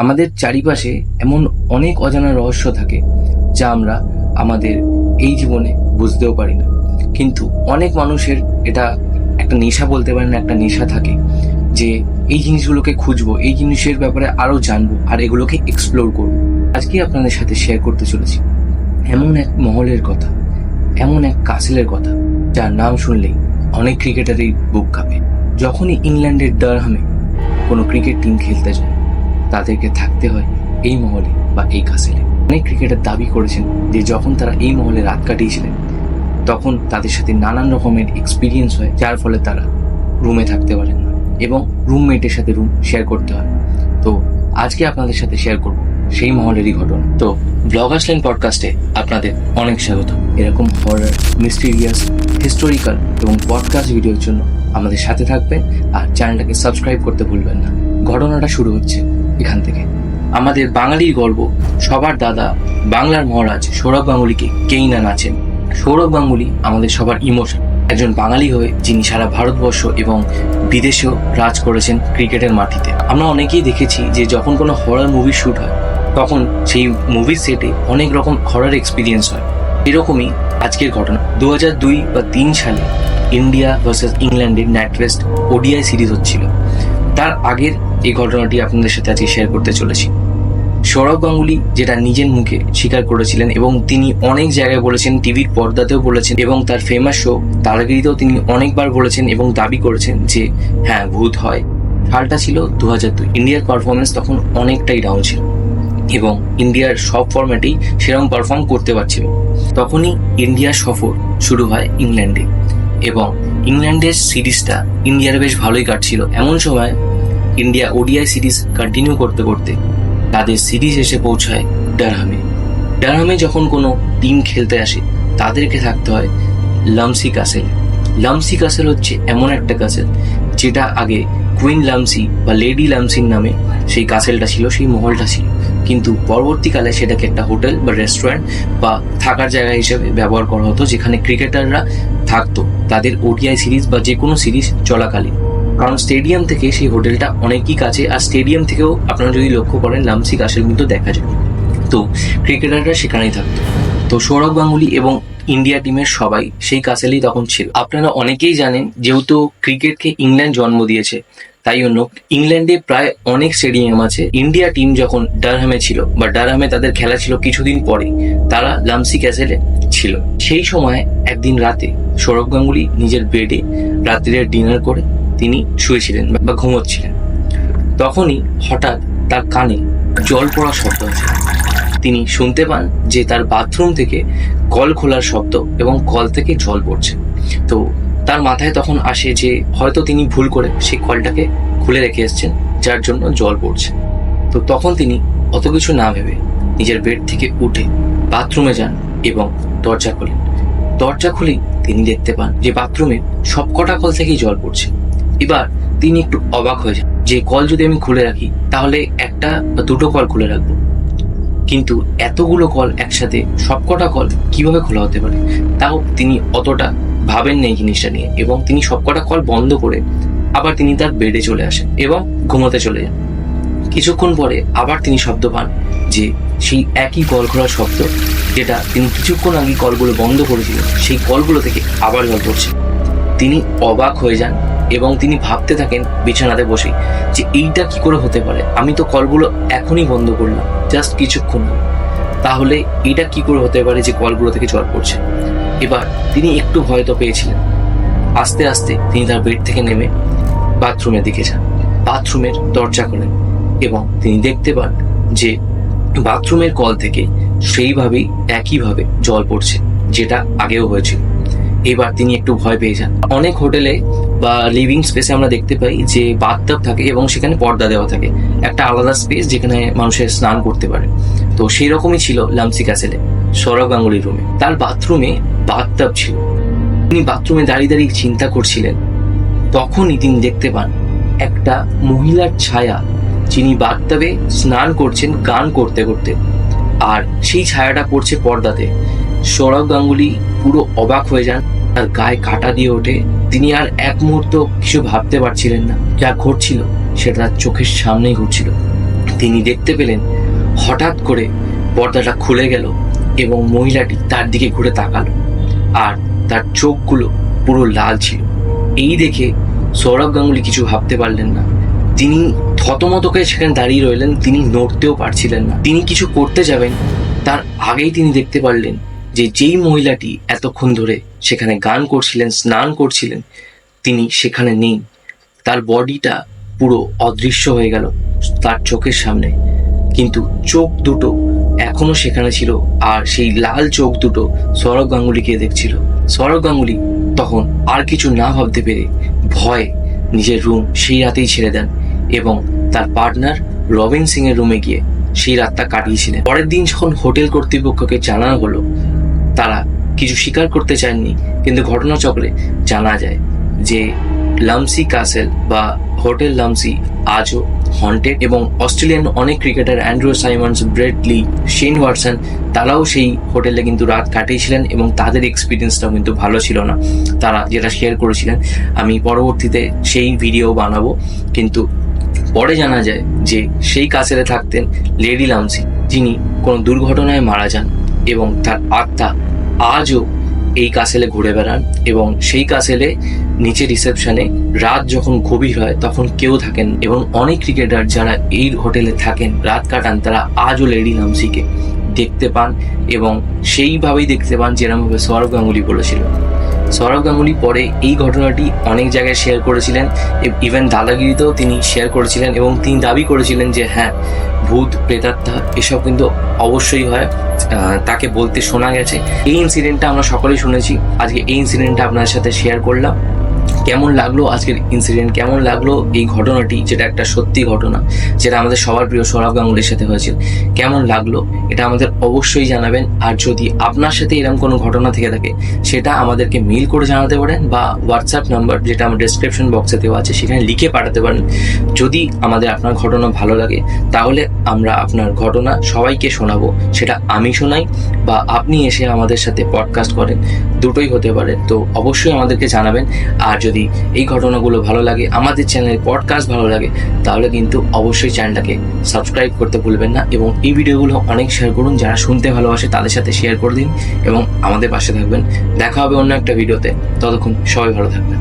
আমাদের চারিপাশে এমন অনেক অজানা রহস্য থাকে যা আমরা আমাদের এই জীবনে বুঝতেও পারি না। কিন্তু অনেক মানুষের এটা একটা নেশা বলতে পারেন, একটা নেশা থাকে যে এই জিনিসগুলোকে খুঁজবো, এই জিনিসের ব্যাপারে আরও জানব আর এগুলোকে এক্সপ্লোর করব। আজকে আপনাদের সাথে শেয়ার করতে চলেছি। এমন এক মহলের কথা, এমন এক কাসেলের কথা, যার নাম শুনলেই অনেক ক্রিকেটারই বুক কাঁপে। যখনই ইংল্যান্ডের ডারহামে কোনো ক্রিকেট টিম খেলতে যায় তাদেরকে থাকতে হয় এই মহলে বা এই কাসেলে। অনেক ক্রিকেটার দাবি করেছেন যে যখন তারা এই মহলে রাত কাটিয়েছিলেন, তখন তাদের সাথে নানান রকমের এক্সপিরিয়েন্স হয়, যার ফলে তারা রুমে থাকতে পারেন না এবং রুমমেটের সাথে রুম শেয়ার করতে হয়। তো আজকে আপনাদের সাথে শেয়ার করব সেই মহলেরই ঘটনা। তো ব্লগার্স লাইন পডকাস্টে আপনাদের অনেক স্বাগত। এরকম হরার মিস্টিরিয়াস হিস্টোরিক্যাল এবং পডকাস্ট ভিডিওর জন্য আমাদের সাথে থাকবেন আর চ্যানেলটাকে সাবস্ক্রাইব করতে ভুলবেন না। ঘটনাটা শুরু হচ্ছে এখান থেকে। আমাদের বাঙালির গর্ব, সবার দাদা বাংলার মহারাজ সৌরভ গাঙ্গুলিকে কেই না নাচেন। সৌরভ গাঙ্গুলি আমাদের সবার ইমোশন। একজন বাঙালি হয়ে যিনি সারা ভারতবর্ষ এবং বিদেশেও রাজ করেছেন ক্রিকেটের মাটিতে। আমরা অনেকেই দেখেছি যে যখন কোনো হরার মুভি শ্যুট হয়, তখন সেই মুভির সেটে অনেক রকম হরার এক্সপিরিয়েন্স হয়। এরকমই আজকের ঘটনা। দু দুই বা তিন সালে ইন্ডিয়া ভার্সেস ইংল্যান্ডের ন্যাটওয়েস্ট ওডিআই সিরিজ হচ্ছিল। তার আগের এই ঘটনাটি আপনাদের সাথে আজকে শেয়ার করতে চলেছি। সৌরভ গাঙ্গুলি যেটা নিজের মুখে স্বীকার করেছিলেন এবং তিনি অনেক জায়গায় বলেছেন, টিভির পর্দাতেও বলেছেন এবং তার ফেমাস শো তারাগিরিতেও তিনি অনেকবার বলেছেন এবং দাবি করেছেন যে হ্যাঁ ভূত হয়। সালটা ছিল দু হাজার দুই। ইন্ডিয়ার পারফরমেন্স তখন অনেকটাই ডাউন ছিল এবং ইন্ডিয়ার সব ফরম্যাটেই সেরকম পারফর্ম করতে পারছিল। তখনই ইন্ডিয়ার সফর শুরু হয় ইংল্যান্ডে। এবং ইংল্যান্ডের সিরিজটা ইন্ডিয়ার বেশ ভালোই কাটছিল। এমন সময় ইন্ডিয়া ওডিআই সিরিজ কন্টিনিউ করতে করতে তাদের সিরিজ এসে পৌঁছায় ডারহামে। ডারহামে যখন কোনো টিম খেলতে আসে, তাদেরকে থাকতে হয় লামসি কাসেল। লামসি কাসেল হচ্ছে এমন একটা কাসেল যেটা আগে কুইন লামসি বা লেডি লামসির নামে সেই কাসেলটা ছিল, সেই মহলটা ছিল। কিন্তু পরবর্তীকালে সেটাকে একটা হোটেল বা রেস্টুরেন্ট বা থাকার জায়গা হিসেবে ব্যবহার করা হতো, যেখানে ক্রিকেটাররা থাকতো। তাদের ওডিআই সিরিজ বা যে কোনো সিরিজ চলাকালীন। কারণ স্টেডিয়াম থেকে সেই হোটেলটা অনেকই কাছে, আর স্টেডিয়াম থেকেও আপনারা যদি লক্ষ্য করেন লামসি কাসেল কিন্তু দেখা যায়। তো ক্রিকেটাররা সেখানেই থাকতো। তো সৌরভ গাঙ্গুলি এবং ইন্ডিয়া টিমের সবাই সেই কাসেলেই তখন ছিল। আপনারা অনেকেই জানেন, যেহেতু ক্রিকেটকে ইংল্যান্ড জন্ম দিয়েছে তাই জন্য ইংল্যান্ডে প্রায় অনেক স্টেডিয়াম আছে। ইন্ডিয়া টিম যখন ডারহামে ছিল, বা ডারহামে তাদের খেলা ছিল কিছুদিন পরে, তারা লামসি ক্যাসেলে ছিল। সেই সময় একদিন রাতে সৌরভ গাঙ্গুলি নিজের বেডে রাত্রিরে ডিনার করে তিনি শুয়েছিলেন বা ঘুমোচ্ছিলেন। তখনই হঠাৎ তার কানে জল পড়ার শব্দ আছে। তিনি শুনতে পান যে তার বাথরুম থেকে কল খোলার শব্দ এবং কল থেকে জল পড়ছে। তো তার মাথায় তখন আসে যে হয়তো তিনি ভুল করে সেই কলটাকে খুলে রেখে এসেছেন, যার জন্য জল পড়ছে। তো তখন তিনি অত কিছু না ভেবে নিজের বেড থেকে উঠে বাথরুমে যান এবং দরজা খোলেন। দরজা খুলেই তিনি দেখতে পান যে বাথরুমের সবকটা কল থেকেই জল পড়ছে। এবার তিনি একটু অবাক হয়ে যান যে কল যদি আমি খুলে রাখি, তাহলে একটা বা দুটো কল খুলে রাখব। কিন্তু এতগুলো কল একসাথে সবকটা কল কীভাবে খোলা হতে পারে? তাও তিনি অতটা ভাবেন না এই জিনিসটা নিয়ে এবং তিনি সবকটা কল বন্ধ করে আবার তিনি তার বেডে চলে আসেন এবং ঘুমোতে চলে যান। কিছুক্ষণ পরে আবার তিনি শব্দ পান যে সেই একই কল খোলার শব্দ যেটা তিনি কিছুক্ষণ আগে কলগুলো বন্ধ করেছিলেন, সেই কলগুলো থেকে আবার জল পড়ছে। তিনি অবাক হয়ে যান এবং তিনি ভাবতে থাকেন বিছানাতে বসে যে এইটা কি করে হতে পারে। আমি তো কলগুলো এখনই বন্ধ করলাম জাস্ট কিছুক্ষণ তাহলে এটা কি করে হতে পারে যে কলগুলো থেকে জল পড়ছে? এবার তিনি একটু ভয় তো পেয়েছিলেন। আস্তে আস্তে তিনি তার বেড থেকে নেমে বাথরুমের দিকে যান। বাথরুমের দরজা খোলেন এবং তিনি দেখতে পান যে বাথরুমের কল থেকে সেইভাবেই একইভাবে জল পড়ছে, যেটা আগেও হয়েছিল। এবার তিনি একটু ভয় পেয়ে যান। অনেক হোটেলে বা লিভিং স্পেসে আমরা দেখতে পাই যে বাথটাব থাকে এবং সেখানে পর্দা দেওয়া থাকে। একটা আলাদা স্পেস যেখানে মানুষের স্নান করতে পারে। তো সেই রকমই ছিল লামসি ক্যাসেলে সৌরভ গাঙ্গুলির রুমে তার বাথরুমে বাথটাব ছিল। তিনি বাথরুমে দাঁড়িয়ে দাঁড়িয়ে চিন্তা করছিলেন। তখনই তিনি দেখতে পান একটা মহিলার ছায়া, যিনি বাথটাবে স্নান করছেন গান করতে করতে। আর সেই ছায়াটা পড়ছে পর্দাতে। সৌরভ গাঙ্গুলি পুরো অবাক হয়ে যান। তার গায়ে কাটা দিয়ে ওঠে। তিনি আর এক মুহূর্ত কিছু ভাবতে পারছিলেন না। যা ঘটছিল, সেটা তার চোখের সামনেই ঘটছিল। তিনি দেখতে পেলেন, হঠাৎ করে পর্দাটা খুলে গেল এবং মহিলাটি তার দিকে ঘুরে তাকালো। আর তার চোখগুলো পুরো লাল ছিল। এই দেখে সৌরভ গাঙ্গুলি কিছু ভাবতে পারলেন না। তিনি থতমত করে সেখানে দাঁড়িয়ে রইলেন। তিনি নড়তেও পারছিলেন না। তিনি কিছু করতে যাবেন, তার আগেই তিনি দেখতে পারলেন যে যেই মহিলাটি এতক্ষণ ধরে সেখানে গান করছিলেন, স্নান করছিলেন, তিনি সেখানে নেই। তার বডিটা পুরো অদৃশ্য হয়ে গেল তার চোখের সামনে। কিন্তু চোখ দুটো এখনও সেখানে ছিল আর সেই লাল চোখ দুটো সৌরভ গাঙ্গুলিকে দেখছিল। সৌরভ গাঙ্গুলি তখন আর কিছু না ভাবতে পেরে ভয়ে নিজের রুম সেই রাতেই ছেড়ে দেন এবং তার পার্টনার রবিন সিং এর রুমে গিয়ে সেই রাতটা কাটিয়েছিলেন। পরের দিন যখন হোটেল কর্তৃপক্ষকে জানানো হলো তারা কিছু স্বীকার করতে চাননি, কিন্তু ঘটনাচক্রে জানা যায় যে লামসি কাসেল বা হোটেল লামসি আজও হন্টেড এবং অস্ট্রেলিয়ান অনেক cricketer Andrew Symonds Bradley Shane Watson তারাও সেই হোটেলে কিন্তু রাত কাটিয়েছিলেন এবং তাদের এক্সপিরিয়েন্সটাও কিন্তু ভালো ছিল না। তারা যেটা শেয়ার করেছিলেন, আমি পরবর্তীতে সেই ভিডিও বানাবো। কিন্তু পরে জানা যায় যে সেই কাসেলে থাকতেন লেডি লামসি, যিনি কোনো দুর্ঘটনায় মারা যান। এবং তার আত্মা আজও এই কাসেলে ঘুরে বেড়ান এবং সেই কাসেলে নিচে রিসেপশনে রাত যখন গভীর হয় তখন কেউ থাকেন এবং অনেক ক্রিকেটার যারা এই হোটেলে থাকেন রাত কাটান তারা আজও লেডি নামসিকে দেখতে পান এবং সেইভাবেই দেখতে পান যেরমভাবে সৌরভ গাঙ্গুলি বলেছিল। সৌরভ গাঙ্গুলি পরে এই ঘটনাটি অনেক জায়গায় শেয়ার করেছিলেন। ইভেন দাদাগিরিতেও তিনি শেয়ার করেছিলেন এবং তিনি দাবি করেছিলেন যে হ্যাঁ ভূত, প্রেতাত্মা, এসব কিন্তু অবশ্যই হয়। তাকে বলতে শোনা গেছে। এই ইনসিডেন্টটা আমরা সকলেই শুনেছি। আজকে এই ইনসিডেন্টটা আপনার সাথে শেয়ার করলাম। কেমন লাগল আজকের ইনসিডেন্ট কেমন লাগল এই ঘটনাটি, যেটা একটা সত্যি ঘটনা, যেটা আমাদের সবার প্রিয় সৌরভ গাঙ্গুলির সাথে হয়েছিল? কেমন লাগল? এটা আমাদের অবশ্যই জানাবেন। আর যদি আপনার সাথে এরকম কোনো ঘটনা থেকে থাকে, সেটা আমাদেরকে মেল করে জানাতে পারেন বা হোয়াটসঅ্যাপ নাম্বার যেটা আমার ডেসক্রিপশন বক্সে দেওয়া আছে, সেখানে লিখে পাঠাতে পারেন। যদি আমাদের আপনার ঘটনা ভালো লাগে, তাহলে আমরা আপনার ঘটনা সবাইকে শোনাবো। সেটা আমি শোনাই বা আপনি এসে আমাদের সাথে পডকাস্ট করেন, দুটোই হতে পারে। তো অবশ্যই আমাদেরকে জানাবেন। আর যদি এই ঘটনাগুলো ভালো লাগে, আমাদের চ্যানেলের পডকাস্ট ভালো লাগে, তাহলে কিন্তু অবশ্যই চ্যানেলটাকে সাবস্ক্রাইব করতে ভুলবেন না এবং এই ভিডিওগুলো অনেক শেয়ার করুন। যারা শুনতে ভালোবাসে তাদের সাথে শেয়ার করে দিন এবং আমাদের পাশে থাকবেন। দেখা হবে অন্য একটা ভিডিওতে ততক্ষণ সবাই ভালো থাকবেন।